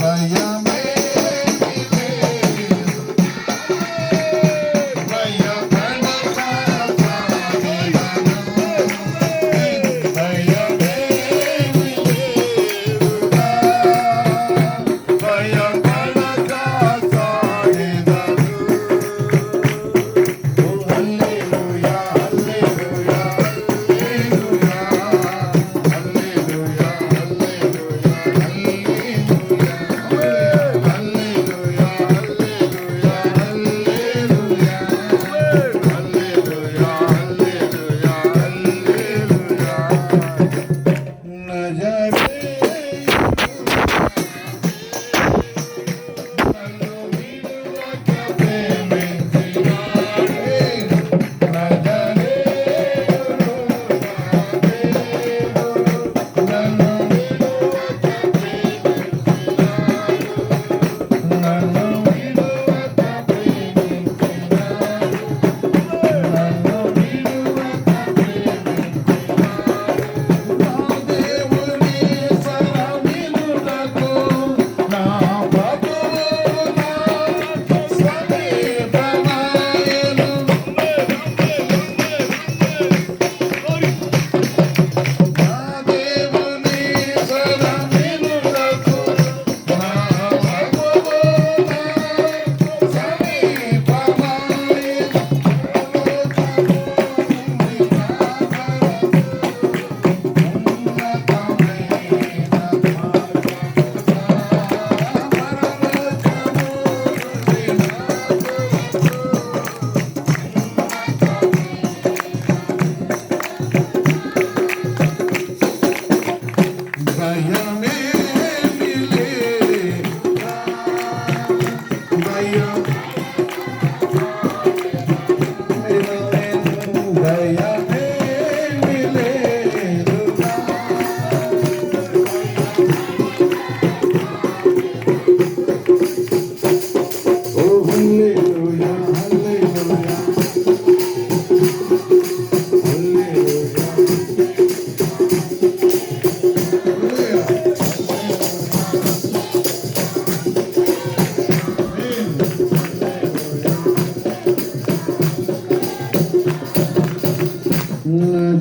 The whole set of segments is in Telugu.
Vayama.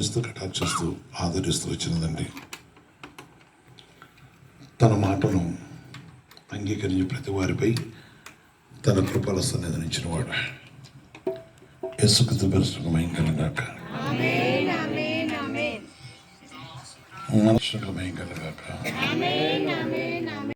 ఇస్తూ కటాక్షిస్తూ ఆదరిస్తూ వచ్చినదండి తన మాటను అంగీకరించి ప్రతి వారిపై తన కృపల సన్నిధించిన వాడు యశుకృత పరిశ్రమయం కలగాక. కలగాక.